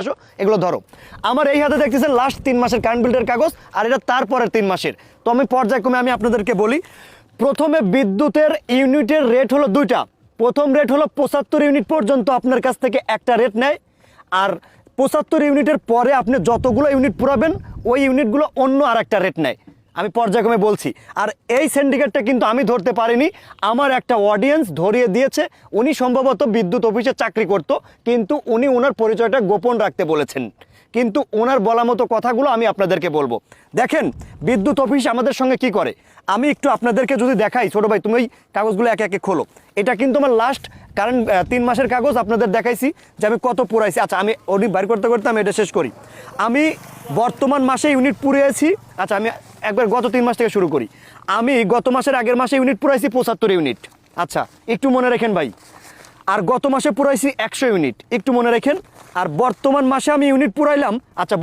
আসো, এগুলো ধরো। আমার এই হাতে দেখতেছেন লাস্ট তিন মাসের কারেন্ট বিল্ডের কাগজ, আর এটা তারপরের তিন মাসের। তো আমি পর্যায়ক্রমে আমি আপনাদেরকে বলি, প্রথমে বিদ্যুতের ইউনিটের রেট হলো দুইটা। প্রথম রেট হলো পঁচাত্তর ইউনিট পর্যন্ত আপনার কাছ থেকে একটা রেট নেয়, আর পঁচাত্তর ইউনিটের পরে আপনি যতগুলো ইউনিট পুরাবেন, ওই ইউনিটগুলো অন্য আর একটা রেট নেয়। আমি পর্যায়ক্রমে বলছি, আর এই সিন্ডিকেটটা কিন্তু আমি ধরতে পারিনি। আমার একটা অডিয়েন্স ধরিয়ে দিয়েছে, উনি সম্ভবত বিদ্যুৎ অফিসে চাকরি করত, কিন্তু উনি ওনার পরিচয়টা গোপন রাখতে বলেছেন। কিন্তু ওনার বলা মতো কথাগুলো আমি আপনাদেরকে বলব। দেখেন, বিদ্যুৎ অফিস আমাদের সঙ্গে কি করে? আমি একটু আপনাদেরকে যদি দেখাই, ছোটো ভাই, তুমি ওই কাগজগুলো একে একে খোলো। এটা কিন্তু আমার লাস্ট কারণ তিন মাসের কাগজ আপনাদের দেখাইছি যে আমি কত পুরাইছি। আচ্ছা আমি উনি বাইর করতে করতে আমি এটা শেষ করি। আমি বর্তমান মাসে ইউনিট পুরিয়েছি আচ্ছা আমি একবার গত তিন মাস থেকে শুরু করি। আমি গত মাসের আগের মাসে ইউনিট পুরাইছি পঁচাত্তর ইউনিট আচ্ছা একটু মনে রাখেন ভাই। আর গত মাসে পুরাইছি একশো ইউনিট। একটু মনে রাখেন, আর বর্তমান মাসে আমি ইউনিট পুরাইলাম। আচ্ছা